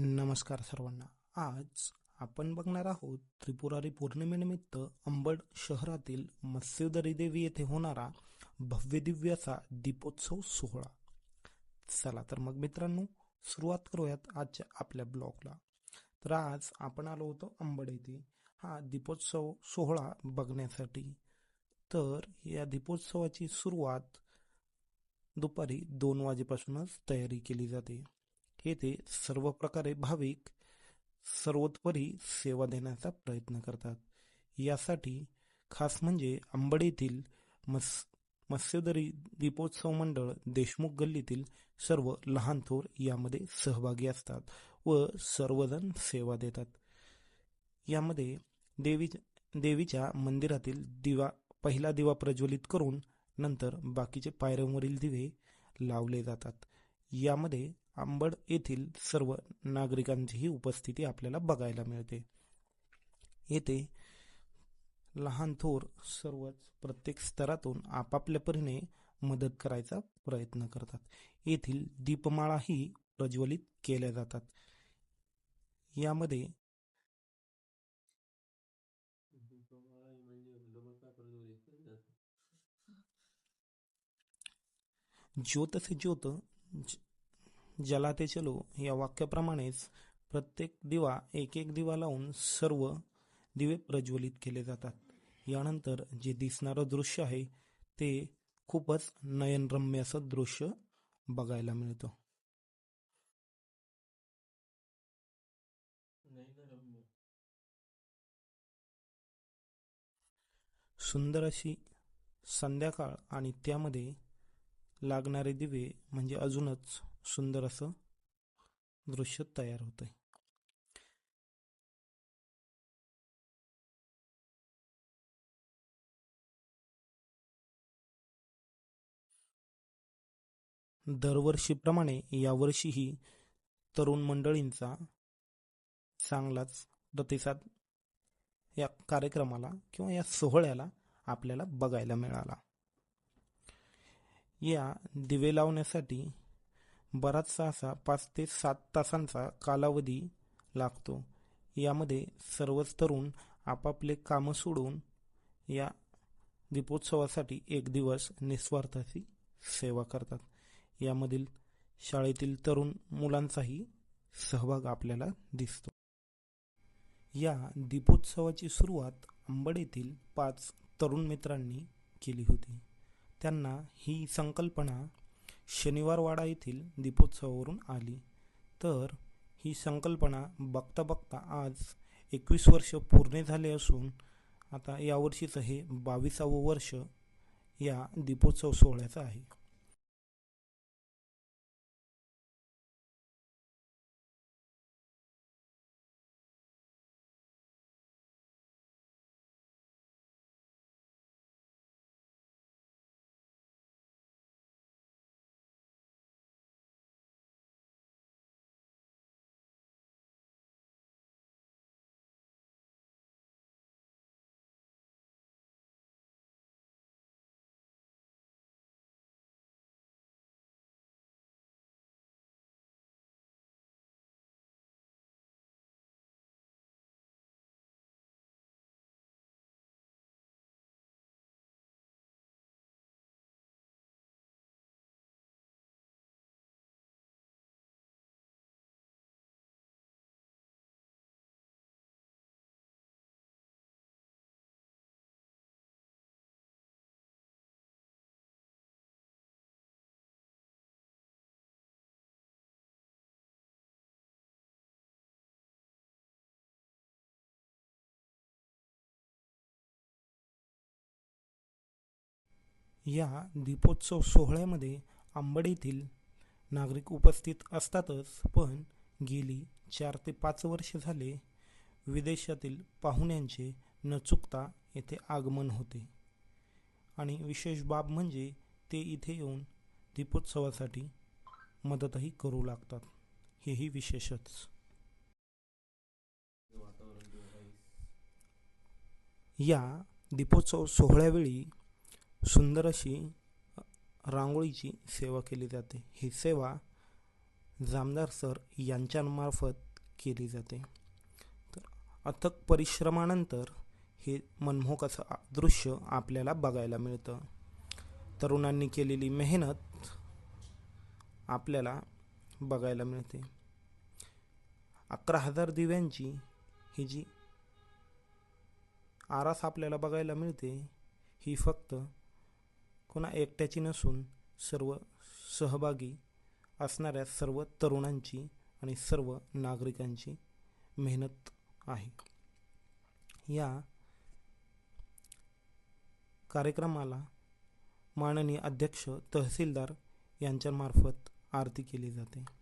नमस्कार सर्वांना. आज आपण बघणार आहोत त्रिपुरारी पौर्णिमेनिमित्त अंबड शहरातील मत्स्योदरी देवी येथे होणारा भव्य दीपोत्सव सोहळा. चला तर मग मित्रांनो सुरुवात करूयात आजच्या आपल्या ब्लॉगला. तर आज आपण आलो होतो अंबड येथे. हा दीपोत्सव सोहळा बघण्यासाठी. तर या दीपोत्सवाची सुरुवात दुपारी दोन वाजेपासूनच तयारी केली जाते. येथे सर्व प्रकारे भाविक सर्वोत्परी सेवा देण्याचा प्रयत्न करतात. यासाठी खास म्हणजे आंबड येथील मस मत्स्यदरी दीपोत्सव मंडळ देशमुख गल्लीतील सर्व लहान थोर यामध्ये सहभागी असतात व सर्वजण सेवा देतात. यामध्ये देवी देवीच्या मंदिरातील दिवा पहिला दिवा प्रज्वलित करून नंतर बाकीचे पायऱ्यांवरील दिवे लावले जातात. यामध्ये आंबड येथील सर्व नागरिकांचीही उपस्थिती आपल्याला बघायला मिळते. येथे लहान थोर सर्वच प्रत्येक स्तरातून आपापल्या परीने मदत करायचा प्रयत्न करतात. येथील दीपमाळाही प्रज्वलित केल्या जातात. यामध्ये ज्योत से ज्योत जलाते चलो या वाक्याप्रमाणेच प्रत्येक दिवा एक एक दिवा लावून सर्व दिवे प्रज्वलित केले जातात. यानंतर जे दिसणारं दृश्य आहे ते खूपच नयनरम्य असं दृश्य बघायला मिळतं. सुंदर अशी संध्याकाळ आणि त्यामध्ये लागणारे दिवे म्हणजे अजूनच सुंदर असं दृश्य तयार होत आहे दरवर्षीप्रमाणे यावर्षीही तरुण मंडळींचा चांगलाच प्रतिसाद या कार्यक्रमाला किंवा या सोहळ्याला आपल्याला बघायला मिळाला. या दिवे लावण्यासाठी बराचसा असा पाच ते सात तासांचा कालावधी लागतो. यामध्ये सर्वच तरुण आपापले कामं सोडून या दीपोत्सवासाठी एक दिवस निस्वार्थाची सेवा करतात. यामधील शाळेतील तरुण मुलांचाही सहभाग आपल्याला दिसतो. या दीपोत्सवाची सुरुवात अंबड येथील पाच तरुण मित्रांनी केली होती. त्यांना ही संकल्पना शनिवारवाडा येथील दीपोत्सवावरून आली. तर ही संकल्पना बघता बघता आज एकवीस वर्ष पूर्ण झाले असून आता यावर्षीचं हे बावीसावं वर्ष या दीपोत्सव सोहळ्याचं आहे. या दीपोत्सव सोहळ्यामध्ये आंबड येथील नागरिक उपस्थित असतातच पण गेली चार ते पाच वर्ष झाले विदेशातील पाहुण्यांचे न चुकता येथे आगमन होते. आणि विशेष बाब म्हणजे ते इथे येऊन दीपोत्सवासाठी मदतही करू लागतात. हेही विशेषच. या दीपोत्सव सोहळ्यावेळी सुंदर अशी रांगोळीची सेवा केली जाते. ही सेवा जामदार सर यांच्यामार्फत केली जाते. तर अथक परिश्रमानंतर हे मनमोहक असं दृश्य आपल्याला बघायला मिळतं. तरुणांनी केलेली मेहनत आपल्याला बघायला मिळते. अकरा हजार दिव्यांची ही जी आरास आपल्याला बघायला मिळते ही फक्त कोणा एकट्याची नसून सर्व सहभागी असणाऱ्या सर्व तरुणांची आणि सर्व नागरिकांची मेहनत आहे. या कार्यक्रमाला माननीय अध्यक्ष तहसीलदार यांच्यामार्फत आरती केली जाते.